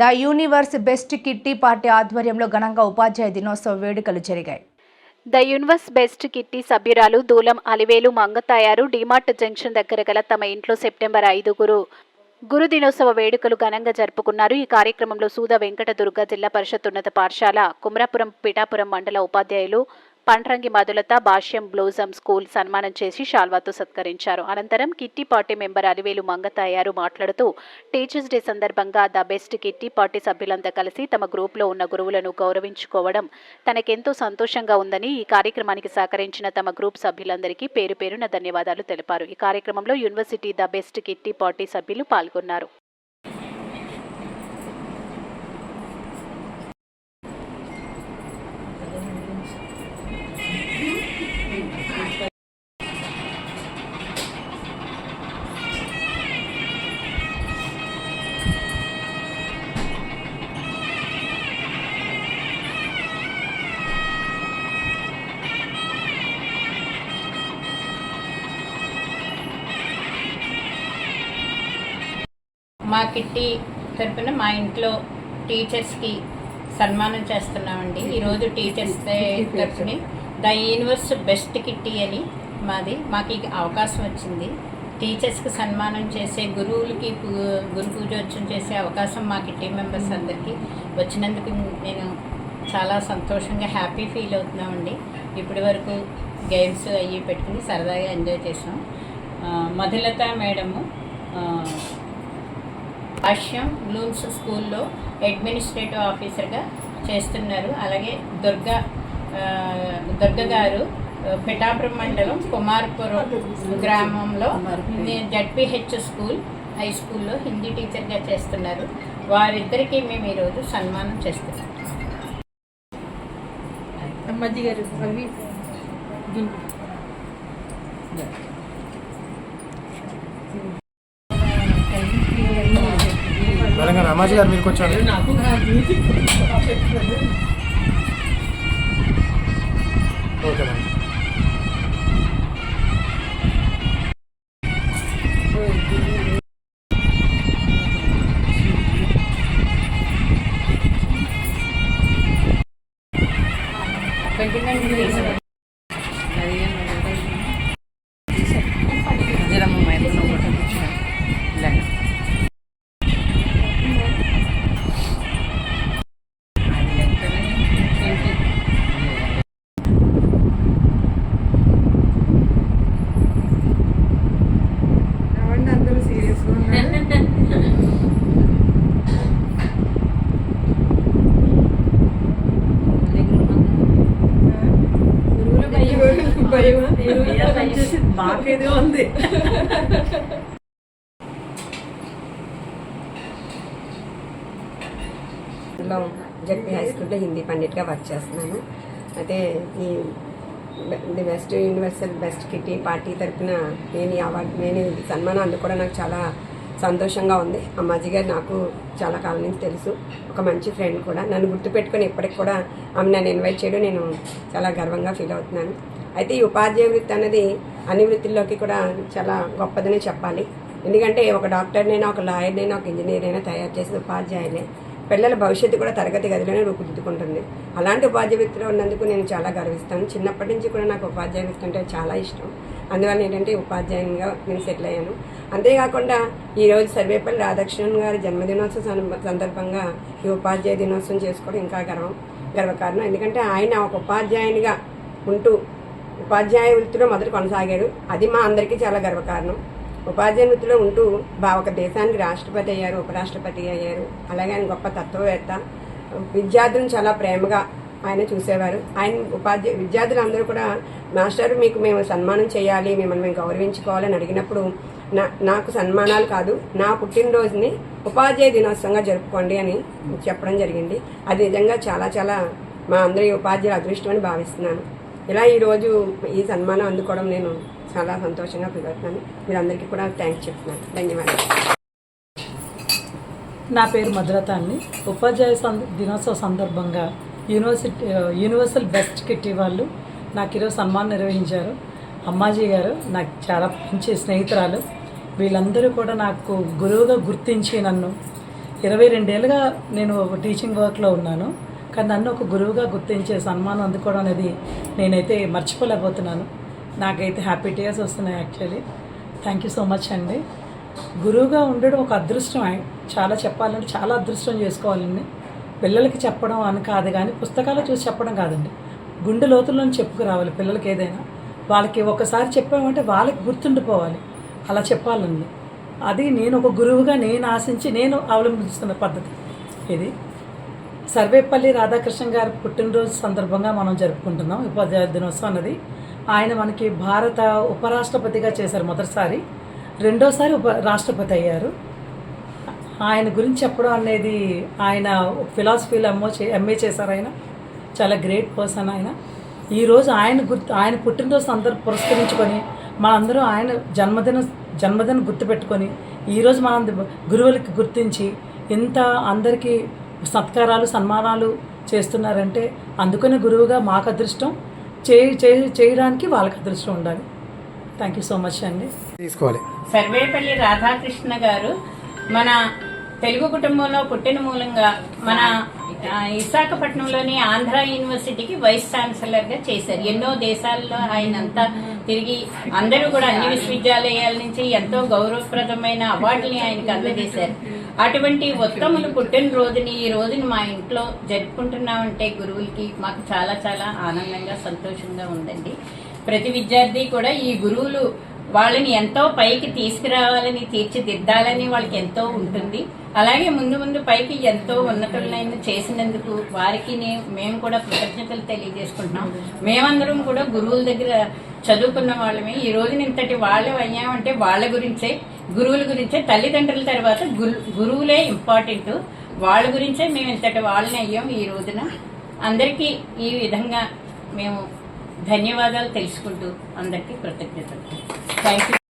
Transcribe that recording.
The universe best kitty party ఆధ్వర్యంలో ఘనంగా ఉపాధ్యాయ దినోత్సవ వేడుకలు జరిగాయి. ద యూనివర్స్ బెస్ట్ కిట్టి సభ్యురాలు దూలం అలివేలు మంగతాయారు డిమార్ట్ జంక్షన్ దగ్గర గల తమ ఇంట్లో సెప్టెంబర్ ఐదుగురు గురు దినోత్సవ వేడుకలు ఘనంగా జరుపుకున్నారు. ఈ కార్యక్రమంలో సూద వెంకట దుర్గ జిల్లా పరిషత్ ఉన్నత పాఠశాల కుమరాపురం పిఠాపురం మండల ఉపాధ్యాయులు పండ్రంగి మధులత భాష్యం బ్లూజం స్కూల్ సన్మానం చేసి షాల్వాతో సత్కరించారు. అనంతరం kitty party member Alivelu Mangatayaru మాట్లాడుతూ టీచర్స్ డే సందర్భంగా ద బెస్ట్ కిట్టి పార్టీ సభ్యులంతా కలిసి తమ గ్రూప్లో ఉన్న గురువులను గౌరవించుకోవడం తనకెంతో సంతోషంగా ఉందని ఈ కార్యక్రమానికి సహకరించిన తమ గ్రూప్ సభ్యులందరికీ పేరు పేరున ధన్యవాదాలు తెలిపారు. ఈ కార్యక్రమంలో university the best kitty party సభ్యులు పాల్గొన్నారు. మా కిట్టి తరపున మా ఇంట్లో టీచర్స్కి సన్మానం చేస్తున్నామండి. ఈరోజు టీచర్స్ డే తరపుని ద యూనివర్స్ బెస్ట్ కిట్టి అని మాది మాకు అవకాశం వచ్చింది. టీచర్స్కి సన్మానం చేసే గురువులకి పూ- గురు పూజోత్సవం చేసే అవకాశం మా కిట్టి మెంబర్స్ అందరికీ వచ్చినందుకు నేను చాలా సంతోషంగా హ్యాపీ ఫీల్ అవుతున్నామండి. ఇప్పటి వరకు గేమ్స్ అవి పెట్టుకుని సరదాగా ఎంజాయ్ చేసాం మధులత మేడము ఆ, భాష్యం బ్లూమ్స్ స్కూల్లో అడ్మినిస్ట్రేటివ్ ఆఫీసర్గా చేస్తున్నారు. అలాగే దుర్గా దుర్గ గారు పిఠాపురం మండలం కుమార్పురం గ్రామంలో జడ్పిహెచ్ స్కూల్ హై స్కూల్లో హిందీ టీచర్గా చేస్తున్నారు. వారిద్దరికీ మేము ఈరోజు సన్మానం చేస్తున్నాం. అమ్మాజీ గారు అవి అమ్మాజీ గారు మీరు కొంచెం ఓకే మేడం. మాకేదో ఉంది. జడ్పీ హై స్కూల్లో హిందీ పండిట్గా వర్క్ చేస్తున్నాను. అయితే ఈ the best universal best kitty party తరఫున నేను ఈ అవార్డు నేను సన్మానాలు సన్మానం అందుకోవడం నాకు చాలా సంతోషంగా ఉంది. అమ్మాజీ గారు నాకు చాలా కాలం నుంచి తెలుసు. ఒక మంచి ఫ్రెండ్ కూడా. నన్ను గుర్తుపెట్టుకొని ఇప్పటికి కూడా ఆమె నన్ను ఇన్వైట్ చేయడం నేను చాలా గర్వంగా ఫీల్ అవుతున్నాను. అయితే ఈ ఉపాధ్యాయ వృత్తి అనేది అన్ని వృత్తుల్లోకి కూడా చాలా గొప్పదని చెప్పాలి. ఎందుకంటే ఒక డాక్టర్నైనా ఒక లాయర్నైనా ఒక ఇంజనీర్ అయినా తయారు చేసిన ఉపాధ్యాయులే పిల్లల భవిష్యత్తు కూడా తరగతి గదిలోనే రూపుదిద్దుకుంటుంది. అలాంటి ఉపాధ్యాయ వృత్తిలో ఉన్నందుకు నేను చాలా గర్విస్తాను. చిన్నప్పటి నుంచి కూడా నాకు ఉపాధ్యాయ వృత్తి అంటే చాలా ఇష్టం. అందువల్ల ఏంటంటే ఉపాధ్యాయునిగా నేను సెటిల్ అయ్యాను. అంతేకాకుండా ఈరోజు సర్వేపల్లి రాధాకృష్ణన్ గారి జన్మదినోత్సవం సందర్భంగా ఈ ఉపాధ్యాయ దినోత్సవం చేసుకోవడం ఇంకా గర్వం గర్వకారణం. ఎందుకంటే ఆయన ఒక ఉపాధ్యాయునిగా ఉంటూ ఉపాధ్యాయ వృత్తిలో మొదట కొనసాగారు. అది మా అందరికీ చాలా గర్వకారణం. ఉపాధ్యాయ వృత్తిలో ఉంటూ బా ఒక దేశానికి రాష్ట్రపతి అయ్యారు ఉపరాష్ట్రపతి అయ్యారు. అలాగే ఆయన గొప్ప తత్వవేత్త. విద్యార్థులను చాలా ప్రేమగా ఆయన చూసేవారు. ఆయన ఉపాధ్యాయ విద్యార్థులు అందరూ కూడా మాస్టర్ మీకు మేము సన్మానం చేయాలి మిమ్మల్ని మేము గౌరవించుకోవాలని అడిగినప్పుడు నా నాకు సన్మానాలు కాదు నా పుట్టినరోజుని ఉపాధ్యాయ దినోత్సవంగా జరుపుకోండి అని చెప్పడం జరిగింది. అది నిజంగా చాలా చాలా మా అందరి ఉపాధ్యాయుల అదృష్టం అని భావిస్తున్నాను. ఇలా ఈరోజు ఈ సన్మానం అందుకోవడం నేను చాలా సంతోషంగా ఫీల్ అవుతున్నాను మీరందరికీ కూడా థ్యాంక్స్ చెప్తున్నాను. ధన్యవాదాలు. నా పేరు మధురత అండి. ఉపాధ్యాయ సం- దినోత్సవ సందర్భంగా యూనివర్సిటీ యూనివర్సల్ బెస్ట్ కిట్టి వాళ్ళు నాకు ఈరోజు సన్మానం నిర్వహించారు. అమ్మాజీ గారు నాకు చాలా మంచి స్నేహితురాలు. వీళ్ళందరూ కూడా నాకు గురువుగా గుర్తించి నన్ను ఇరవై రెండేళ్ళుగా నేను ఒక టీచింగ్ వర్క్లో ఉన్నాను. కానీ నన్ను ఒక గురువుగా గుర్తించే సన్మానం అందుకోవడం అనేది నేనైతే మర్చిపోలేకపోతున్నాను. నాకైతే హ్యాపీ టీయర్స్ వస్తున్నాయి actually thank you so much అండి. గురువుగా ఉండడం ఒక అదృష్టం చాలా చెప్పాలంటే చాలా అదృష్టం చేసుకోవాలండి. పిల్లలకి చెప్పడం అని కాదు కానీ పుస్తకాలు చూసి చెప్పడం కాదండి. గుండె లోతుల్లోనే చెప్పుకురావాలి పిల్లలకి ఏదైనా. వాళ్ళకి ఒకసారి చెప్పామంటే వాళ్ళకి గుర్తుండిపోవాలి. అలా చెప్పాలండి. అది నేను ఒక గురువుగా నేను ఆశించి నేను అవలంబిస్తున్న పద్ధతి. ఇది. సర్వేపల్లి రాధాకృష్ణ గారి పుట్టినరోజు సందర్భంగా మనం జరుపుకుంటున్నాం. ఉపాధ్యాయ దినోత్సవం అన్నది ఆయన మనకి భారత ఉపరాష్ట్రపతిగా చేశారు మొదటిసారి. రెండోసారి ఉప రాష్ట్రపతి అయ్యారు. ఆయన గురించి చెప్పడం అనేది ఆయన ఫిలాసఫీలో ఎంఓ చే ఎంఏ చేశారు ఆయన. చాలా గ్రేట్ పర్సన్ ఆయన. ఈరోజు ఆయన గుర్తు ఆయన పుట్టినరోజు అందరూ పురస్కరించుకొని మనందరూ ఆయన జన్మదిన జన్మదినం గుర్తుపెట్టుకొని ఈరోజు మనం గురువులకి గుర్తించి ఇంత అందరికీ సత్కారాలు సన్మానాలు చేస్తున్నారంటే అందుకనే గురువుగా మాకు అదృష్టం చేయి చేయి- చేయడానికి వాళ్ళకి అదృష్టం ఉండాలి. థ్యాంక్ యూ సో మచ్ అండి. తీసుకోవాలి. సర్వేపల్లి రాధాకృష్ణ గారు మన తెలుగు కుటుంబంలో పుట్టిన మూలంగా మన విశాఖపట్నంలోని ఆంధ్ర యూనివర్సిటీకి వైస్ ఛాన్సలర్గా చేశారు. ఎన్నో దేశాల్లో ఆయన అంతా తిరిగి అందరూ కూడా అన్ని విశ్వవిద్యాలయాల నుంచి ఎంతో గౌరవప్రదమైన అవార్డుని ఆయనకు అందజేశారు. అటువంటి ఉత్తములు పుట్టినరోజుని ఈ రోజుని మా ఇంట్లో జరుపుకుంటున్నామంటే గురువులకి మాకు చాలా చాలా ఆనందంగా సంతోషంగా ఉందండి. ప్రతి విద్యార్థి కూడా ఈ గురువులు వాళ్ళని ఎంతో పైకి తీసుకురావాలని తీర్చిదిద్దాలని వాళ్ళకి ఎంతో ఉంటుంది. అలాగే ముందు ముందు పైకి ఎంతో ఉన్నతులైన చేసినందుకు వారికి మేము కూడా కృతజ్ఞతలు తెలియజేసుకుంటున్నాం. మేమందరం కూడా గురువుల దగ్గర చదువుకున్న వాళ్ళమే. ఈ రోజున ఇంతటి వాళ్ళు అయ్యామంటే వాళ్ళ గురించే గురువుల గురించే తల్లిదండ్రుల తర్వాత గురు- గురువులే ఇంపార్టెంట్. వాళ్ళ గురించే మేము ఇంతటి వాళ్ళని అయ్యాం ఈ రోజున. అందరికీ ఈ విధంగా మేము ధన్యవాదాలు తెలుసుకుంటూ అందరికీ కృతజ్ఞతలు. Thank you